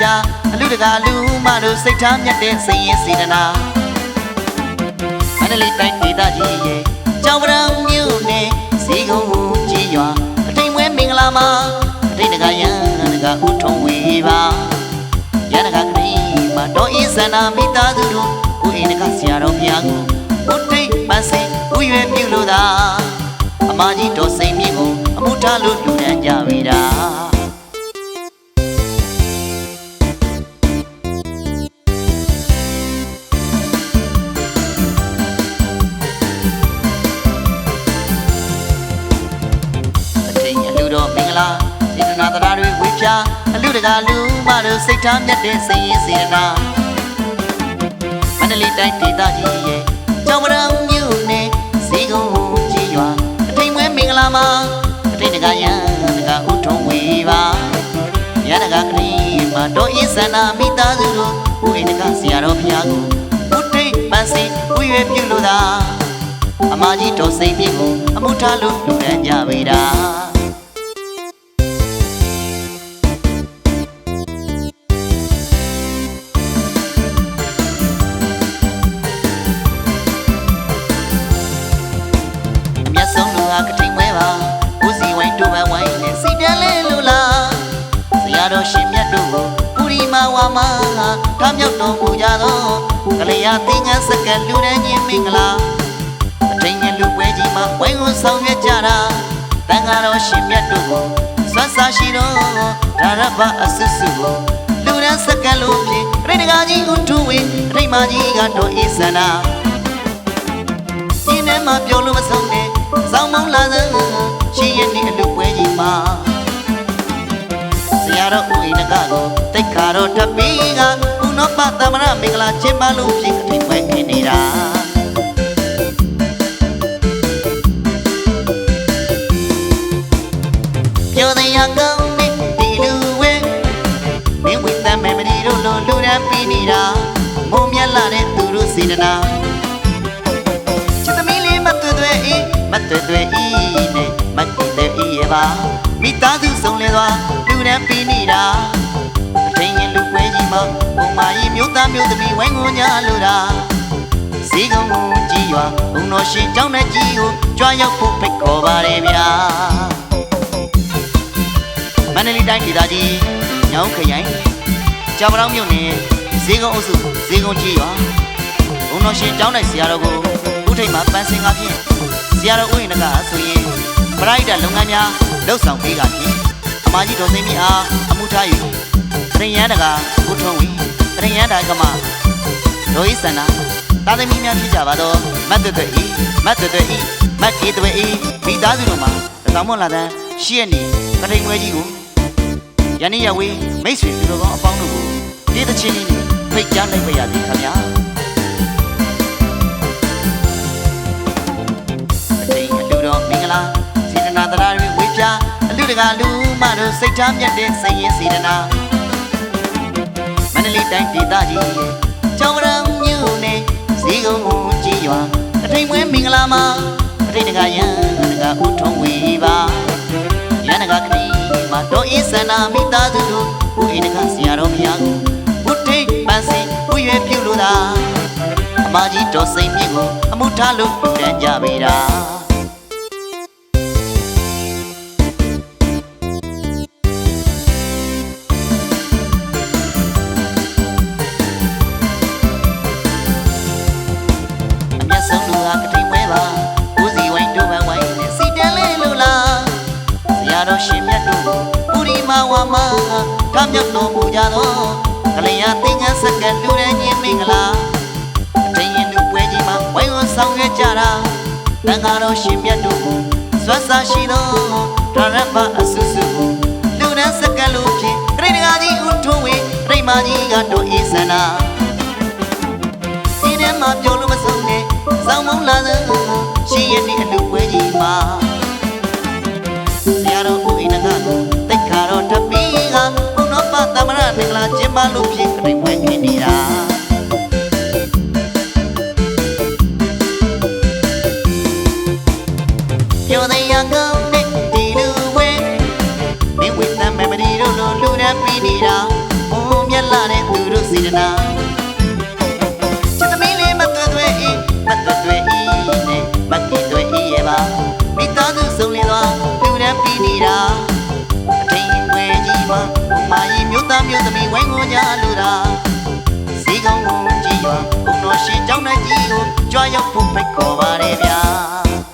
တနာတရားတွေဝေပြအလူတကာလူမတို့စိတ်ထားမြတ်တဲ့စိတ်ရင်းစေတနာမန္တလေးတိုင်းဒေသကြီးရဲ့ကြောင်ပရံမြို့နယ်စီကုန်းကိုကြည်ရွာအထိန်မွဲမင်္ဂလာမှာအထိန်တကာရန်တကာဥထုံဝေပါရန်တကာကလေးမှာတော့ဤစန္နာမိသားစုတို့ဦးအိမ်တကဆရာတော်ဘုရားကိုဦးထိတ်ပန်းစိဦးရွယ်ပြုလို့သာအမကြီးတော်စိန်မြင့်ကိုအမှုထားလို့လူတန်းကြပြီ အလူတကာလူမတို့စိတ်ထားမြတ်တဲ့စိတ်ရင်းစေတနာမန္တလေးတိုင်းဒေသကြီးရဲ့ကျောင်းပရံမြို့နယ်ဇီကုန်းကိုကြည်ရွာအထိန်မွဲမင်္ဂလာမှာအထိန်တကာရန်တကာဥထုံဝေပါရန်တကာကလေးမှာတော့ဤစန္နာမိသားစုတို့ဦးအိမ်တကဆရာတော်ဘုရားကိုဦးထိတ်ပန်းစင်ဦးရွယ်ပြုလို့သာအမကြီးတော်စိတ်မြင့်ကိုအမှုထားလို့လူတန်းကြပေတာ ကထိန်မဲပါဦးစီဝိုင်းတို့ပန်းဝိုင်းနဲ့စီပြန်လဲလူလားဆရာတော်ရှင်မြတ်တို့ကိုပူရီမာဝါမာတားမြောက်တော်မူကြသောကလေးရသင်္ကန်းစက္ကန့်လူတန်းချင်းမင်္ဂလာအထိန်ငယ်လူပွဲကြီးမှာဝိုင်းဝန်းဆောင်ရွက်ကြတာတန်ဃာတော်ရှင်မြတ်တို့ကိုဆွမ်းစားရှိတော်ဒါရဘအဆုစုကိုလူရန်စက္ကန့်လုံးဖြင့်ပြိတကာကြီးကိုထူဝေအထိန်မကြီးကတော့အေးစန္နာဒီနေ့မှပြောလို့မဆုံးနဲ့ စောင်းမုံလာစမ်းရှင်ရဲ့ဒီအလူပွဲကြီးမှာဆရာတော်ဦးအိနကကိုတိတ်ခါတော်ထပ်ပြီးကဘုနောပသမရမင်္ဂလာကျင်းပလို့ဖြင့်အထိန်ပွဲခင်းနေတာပြောတဲ့ရကောင်းနဲ့ဒီလူဝဲမင်းဝိတ္တမေမရီတို့လိုလူရန်ပြီးနေတာမုံမြတ်လာတဲ့သူတို့စေတနာ တွေ့တွေ့အေးနဲ့မကြည့်တဲ့အေးရပါမိသားစုဆုံးလဲသွားလူရန်ပြီးနေတာအထင်ရင်လူပွဲကြီးမှာဘုံမာကြီးမျိုးသားမျိုးသမီးဝိုင်းဝန်းကြလို့တာဈေးကုန်းကိုကြည်ရွာဘုံတော်ရှင်ကျောင်းနဲ့ကြီးကိုကြွားရောက်ဖို့ဖိတ်ခေါ်ပါတယ်ဗျာမန္တလေးတိုင်းဒေသကြီးညောင်ခရိုင်ကြာပတောင်းမြို့နယ်ဈေးကုန်းအုပ်စုဈေးကုန်းကြီးရွာဘုံတော်ရှင်ကျောင်းနိုင်ဆရာတော်ကိုဥထိတ်မှာပန်းစင်ကားဖြင့် ဆရာတော်ဥယျာဉ်ကဆိုရင်ပရိုက်တာလုပ်ငန်းများလှုပ်ဆောင်ပေးကဖြင့်အမကြီးတော်သိမ့်မိအားအမှုထားယူတရင်ရန်တကာကိုထွန်းဝီတရင်ရန်တာကမဒေါ်ဤစန္နာတာသမီများဖြစ်ကြပါတော့မတ်တွတ်တွတ်ဤမတ်တွတ်တွတ်ဤမတ်ကေတွတ်ဤမိသားစုတို့မှာတသောမွန်လာတဲ့ရှေ့ရနေကထိန်ွယ်ကြီးကိုယနေ့ရဝေးမိတ်ဆွေသူတော်ကောင်းအပေါင်းတို့ကိုဒီတစ်ချင်းလေးနဲ့ဖိတ်ကြားလိုက်ပါရစေခင်ဗျာ တိန်အလူတော်မင်္ဂလာစေတနာတရားတွေဝေပြအလူတကာလူမတို့စိတ်ထားမြတ်တဲ့စိတ်ရင်းစေတနာမန္တလေးတိုင်းဒေသကြီးရဲ့ကျောင်းပရံမြို့နယ်ဇီကုန်းကိုကြည်ရွာအထိန်မွဲမင်္ဂလာမှာအထိန်တကာရန်တကာဥထုံဝေပါရန်ကကနီမှာတော့ဤစန္နာမိသားစုတို့ဦးအိနကဆရာတော်ဘုရားကိုဘုထိတ်ပန်းစင်ဦးရွယ်ပြုလို့သာအမကြီးတော်စိန်မြင့်ကိုအမှုထားလို့တန်းကြပေတာ ရာတော်ရှင်မြတ်တို့ပူရီမာဝါမာထမြောက်တော်မူကြသောကလျာသင်္ကန်းစက္ကလူရညင်မင်္ဂလာအထင်ရင်လူပွဲကြီးမှာဝိုင်းဝန်းဆောင်ရွက်ကြတာတန်ဃာတော်ရှင်မြတ်တို့ကိုစွမ်းစားရှိသောဒရဗအဆုစုကိုလူရန်စက္ကလူဖြင့်ခရိတကာကြီးဥထုံးဝေပြိမာကြီးကတို့ဤစနာဒီထဲမှာပြောလို့မဆုံးနဲ့စောင်းမုံလာသောရှင်ရဲ့ဒီအလူပွဲကြီးမှာ ဆရာတော်ဦးအိနကကိုတိတ်ခါတော့တပီးကဘုနောပသမရမင်္ဂလာကျင်းပလို့ဖြစ်ခရိပွဲနေနေတာပြောတဲ့ရကောင်းနဲ့ဒီလူဝဲမင်းဝိတ္တမမဒီတို့လိုလူရန်ပြီးနေတာစေတနာ ညာလူတာဈေးကောင်းကိုကြည်ရွာဘုံတော်ရှင်เจ้าနိုင်ကြီးကိုကြွားရောက်ဖို့ဖိတ်ခေါ်ပါတယ်ဗျာ